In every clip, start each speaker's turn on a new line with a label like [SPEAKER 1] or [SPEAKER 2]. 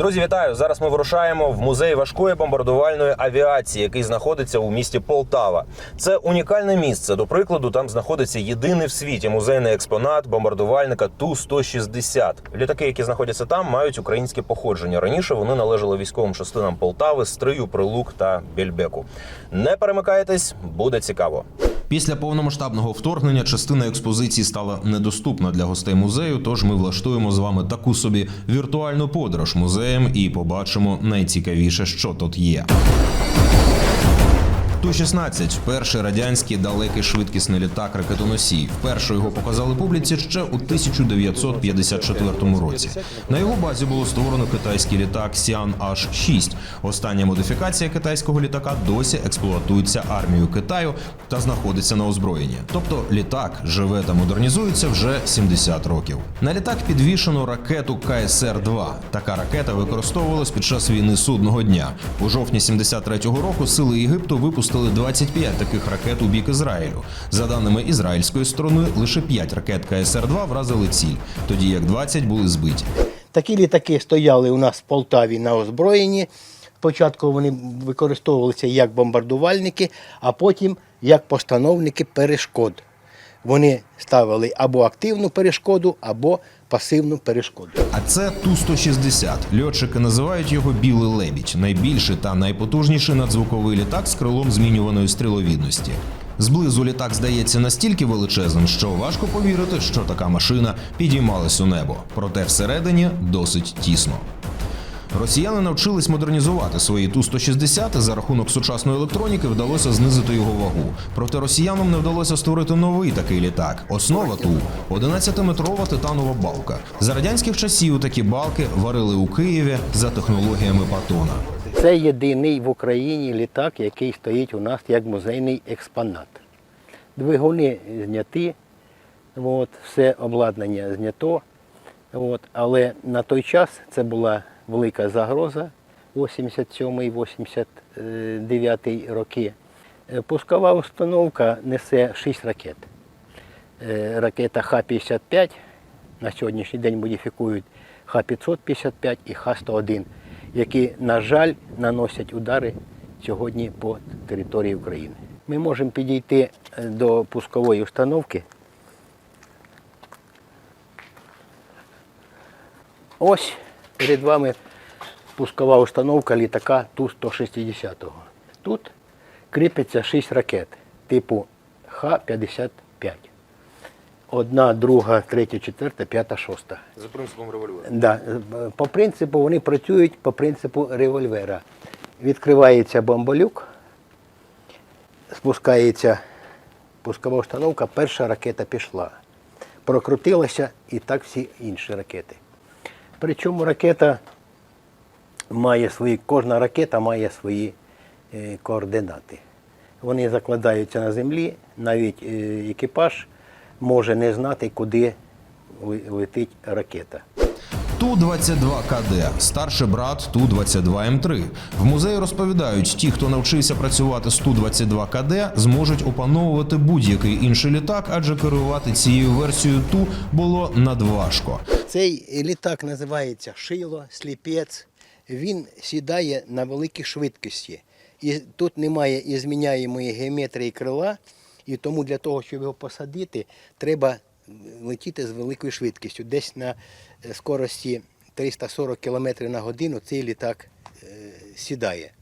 [SPEAKER 1] Друзі, вітаю! Зараз ми вирушаємо в музей важкої бомбардувальної авіації, який знаходиться у місті Полтава. Це унікальне місце. До прикладу, там знаходиться єдиний в світі музейний експонат бомбардувальника Ту 160 Літаки, які знаходяться там, мають українське походження. Раніше вони належали військовим частинам Полтави, Стрию, Прилук та Більбеку. Не перемикайтесь, буде цікаво. Після повномасштабного вторгнення частина експозиції стала недоступна для гостей музею. Тож ми влаштуємо з вами таку собі віртуальну подорож музеєм і побачимо найцікавіше, що тут є. Ту-16 – перший радянський далекий швидкісний літак ракетоносій. Вперше його показали публіці ще у 1954 році. На його базі було створено китайський літак Сіан H6. Остання модифікація китайського літака досі експлуатується армією Китаю та знаходиться на озброєнні. Тобто літак живе та модернізується вже 70 років. На літак підвішено ракету КСР-2. Така ракета використовувалась під час війни судного дня. У жовтні 73-го року сили Єгипту випустили 25 таких ракет у бік Ізраїлю. За даними ізраїльської сторони, лише 5 ракет КСР-2 вразили ціль, тоді як 20 були збиті.
[SPEAKER 2] Такі літаки стояли у нас в Полтаві на озброєнні. Спочатку вони використовувалися як бомбардувальники, а потім як постановники перешкод. Вони ставили або активну перешкоду, або пасивну перешкоду.
[SPEAKER 1] А це Ту-160. Льотчики називають його Білий лебідь, найбільший та найпотужніший надзвуковий літак з крилом змінюваної стріловідності. Зблизу літак здається настільки величезним, що важко повірити, що така машина підіймалась у небо. Проте всередині досить тісно. Росіяни навчились модернізувати свої Ту-160, і за рахунок сучасної електроніки вдалося знизити його вагу. Проте росіянам не вдалося створити новий такий літак. Основа Ту 11-метрова титанова балка. За радянських часів такі балки варили у Києві за технологіями Патона.
[SPEAKER 2] Це єдиний в Україні літак, який стоїть у нас як музейний експонат. Двигуни зняті, от, все обладнання знято. От, але на той час це була велика загроза 87-89 роки. Е, Пускова установка несе 6 ракет. Е, Ракета Х-55 на сьогоднішній день модифікують Х-555 і Х-101, які, на жаль, наносять удари сьогодні по території України. Ми можемо підійти е, до пускової установки. Ось перед вами пускова установка літака Ту-160. Тут кріпиться 6 ракет типу Х-55. Одна, друга, третя, четверта, п'ята, шоста.
[SPEAKER 1] За принципом револьвера.
[SPEAKER 2] Да. По принципу вони працюють по принципу револьвера. Відкривається бомболюк, спускається пускова установка, перша ракета пішла. Прокрутилася і так всі інші ракети. Причому ракета має свої, кожна ракета має свої е, координати. Вони закладаються на землі, навіть е, екіпаж може не знати, куди летить ракета.
[SPEAKER 1] Ту-22КД – старший брат Ту-22М3. В музеї розповідають, ті, хто навчився працювати з Ту-22КД, зможуть опановувати будь-який інший літак, адже керувати цією версією Ту було надважко.
[SPEAKER 2] Цей літак називається шило, сліпець. Він сідає на великій швидкості. І тут немає і зміняємої геометрії крила, і тому для того, щоб його посадити, треба летіти з великою швидкістю. Десь на е, скорості 340 км на годину цей літак е, сідає.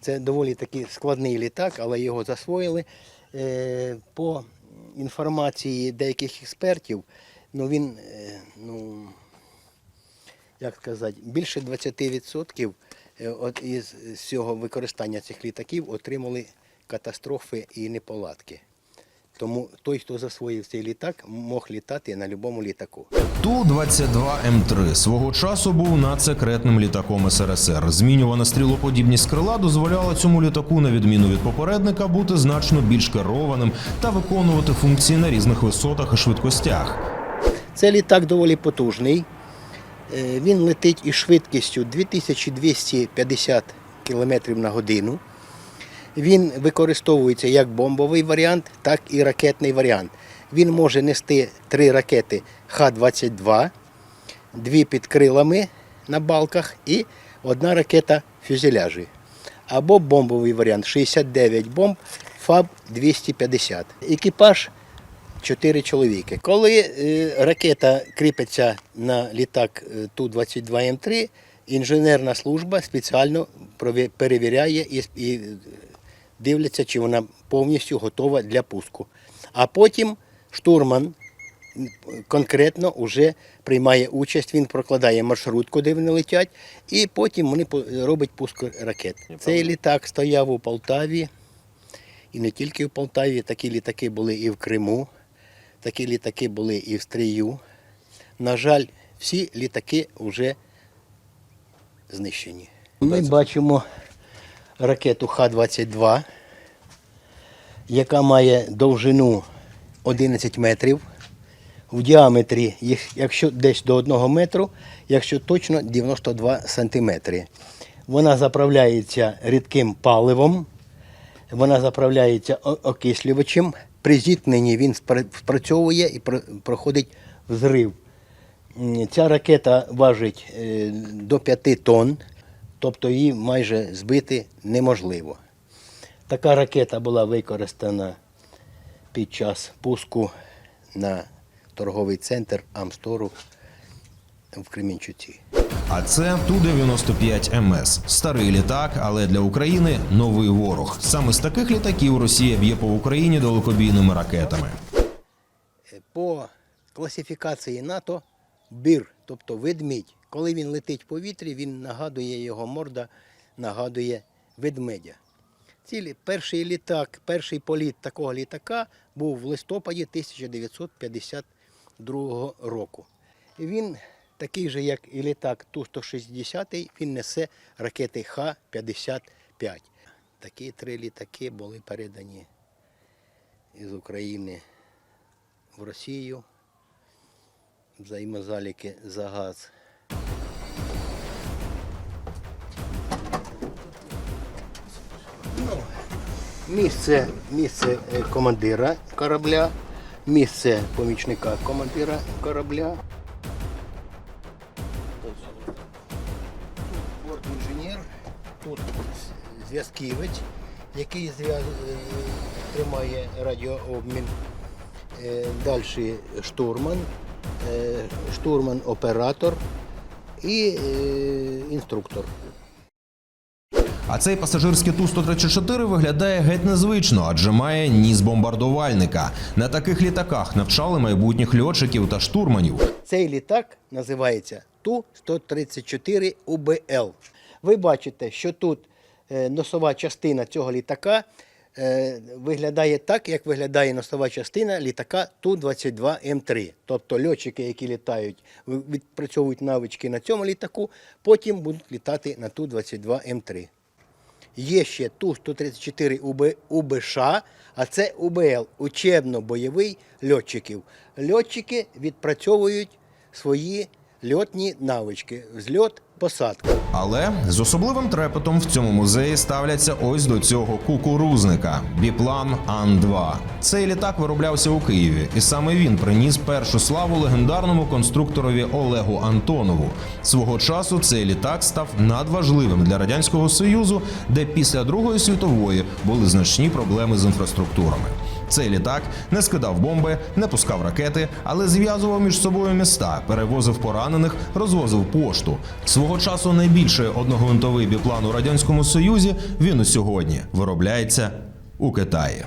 [SPEAKER 2] Це доволі такий складний літак, але його засвоїли. Е, По інформації деяких експертів, ну він, ну, як сказати, більше 20% е, із цього використання цих літаків отримали катастрофи і неполадки. Тому той, хто засвоїв цей літак, мог літати на будь-якому літаку.
[SPEAKER 1] Ту-22М3 свого часу був надсекретним літаком СРСР. Змінювана стрілоподібність крила дозволяла цьому літаку, на відміну від попередника, бути значно більш керованим та виконувати функції на різних висотах і швидкостях.
[SPEAKER 2] Це літак доволі потужний. Е, Він летить із швидкістю 2250 км на годину. Він використовується як бомбовий варіант, так і ракетний варіант. Він може нести три ракети Х-22, дві під крилами на балках і одна ракета фюзеляжі. Або бомбовий варіант 69 бомб ФАБ 250. Екіпаж 4 чоловіки. Коли е, ракета кріпиться на літак е, Ту-22М3, інженерна служба спеціально перевіряє і, дивляться, чи вона повністю готова для пуску. А потім штурман конкретно вже приймає участь, він прокладає маршрут, куди вони летять, і потім вони роблять пуск ракет. Цей літак стояв у Полтаві, і не тільки в Полтаві, такі літаки були і в Криму, такі літаки були і в Стрию. На жаль, всі літаки вже знищені. Ми бачимо ракету Х-22, яка має довжину 11 метрів. В діаметрі, якщо десь до 1 метру, якщо точно 92 сантиметри. Вона заправляється рідким паливом, вона заправляється окислювачем. При зіткненні він спрацьовує і проходить взрив. Ця ракета важить е, до 5 тонн, тобто її майже збити неможливо. Така ракета була використана під час пуску на торговий центр Амстору в Кремінчуці.
[SPEAKER 1] А це Ту-95 МС. Старий літак, але для України новий ворог. Саме з таких літаків Росія б'є по Україні далекобійними ракетами.
[SPEAKER 2] По класифікації НАТО бір, тобто ведмідь. Коли він летить в повітрі, він нагадує його морда, нагадує ведмедя. Цілі, перший літак, перший політ такого літака був в листопаді 1952 року. Він такий же, як і літак Ту-160, він несе ракети Х-55. Такі три літаки були передані із України в Росію. Взаємозаліки за газ. Місце, місце е, командира корабля, місце помічника командира корабля. Тут бортінженер, тут зв'язківець, який е, тримає радіообмін. Далі штурман, е, штурман-оператор і е, інструктор.
[SPEAKER 1] А цей пасажирський Ту-134 виглядає геть незвично, адже має ніс бомбардувальника. На таких літаках навчали майбутніх льотчиків та штурманів.
[SPEAKER 2] Цей літак називається Ту-134 УБЛ. Ви бачите, що тут е, носова частина цього літака е, виглядає так, як виглядає носова частина літака Ту-22М3. Тобто льотчики, які літають, відпрацьовують навички на цьому літаку, потім будуть літати на Ту-22М3. Є ще Ту-134 УБ, УБШ, а це УБЛ учебно-бойовий льотчиків. Льотчики відпрацьовують свої льотні навички, зльот, посадка.
[SPEAKER 1] Але з особливим трепетом в цьому музеї ставляться ось до цього кукурузника біплан Ан-2. Цей літак вироблявся у Києві, і саме він приніс першу славу легендарному конструкторові Олегу Антонову. Свого часу цей літак став надважливим для радянського союзу, де після Другої світової були значні проблеми з інфраструктурами. Цей літак не скидав бомби, не пускав ракети, але зв'язував між собою міста, перевозив поранених, розвозив пошту. Свого часу найбільший одногвинтовий біплан у радянському союзі він у сьогодні виробляється у Китаї.